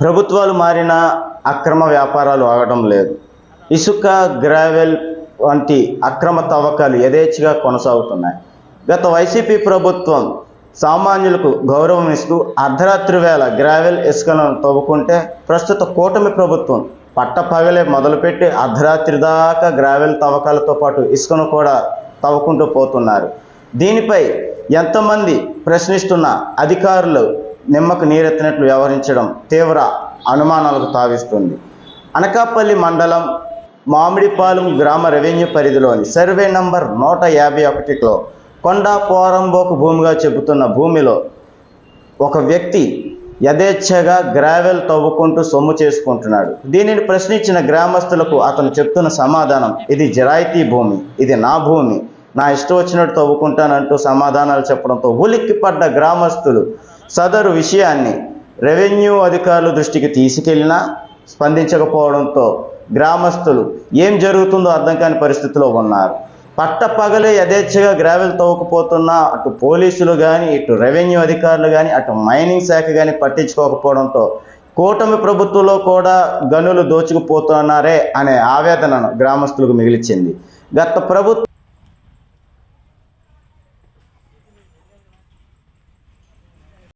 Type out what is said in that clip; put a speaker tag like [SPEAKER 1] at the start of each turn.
[SPEAKER 1] ప్రభుత్వాలు మారిన అక్రమ వ్యాపారాలు ఆగడం లేదు. ఇసుక గ్రావెల్ వంటి అక్రమ తవ్వకాలు యథేచ్ఛగా కొనసాగుతున్నాయి. గత వైసీపీ ప్రభుత్వం సామాన్యులకు గౌరవం ఇస్తూ అర్ధరాత్రి వేళ గ్రావెల్ ఇసుకలను తవ్వుకుంటే ప్రస్తుత కూటమి ప్రభుత్వం పట్టపగలే మొదలుపెట్టి అర్ధరాత్రి దాకా గ్రావెల్ తవ్వకాలతో పాటు ఇసుకను కూడా తవ్వుకుంటూ పోతున్నారు. దీనిపై ఎంతమంది ప్రశ్నిస్తున్న అధికారులు నిమ్మకు నీరెత్తినట్లు వ్యవహరించడం తీవ్ర అనుమానాలకు తావిస్తుంది. అనకాపల్లి మండలం మామిడిపాలెం గ్రామ రెవెన్యూ పరిధిలోని సర్వే నంబర్ నూట యాభై ఒకటిలో కొండా పోరంబోకు భూమిగా చెబుతున్న భూమిలో ఒక వ్యక్తి యథేచ్ఛగా గ్రావెల్ తవ్వుకుంటూ సొమ్ము చేసుకుంటున్నాడు. దీనిని ప్రశ్నించిన గ్రామస్తులకు అతను చెప్తున్న సమాధానం ఇది జరాయితీ భూమి ఇది నా భూమి నా ఇష్టం వచ్చినట్టు తవ్వుకుంటానంటూ సమాధానాలు చెప్పడంతో ఉలిక్కి పడ్డ గ్రామస్తులు సదరు విషయాన్ని రెవెన్యూ అధికారుల దృష్టికి తీసుకెళ్ళినా స్పందించకపోవడంతో గ్రామస్తులు ఏం జరుగుతుందో అర్థం కాని పరిస్థితిలో ఉన్నారు. పట్టపగలే యథేచ్ఛగా గ్రావెల్ తవ్వుకుపోతున్నా అటు పోలీసులు కానీ ఇటు రెవెన్యూ అధికారులు కానీ అటు మైనింగ్ శాఖ కానీ పట్టించుకోకపోవడంతో కూటమి ప్రభుత్వంలో కూడా గనులు దోచుకుపోతున్నారే అనే ఆవేదనను గ్రామస్తులకు మిగిలిచింది గత ప్రభుత్వం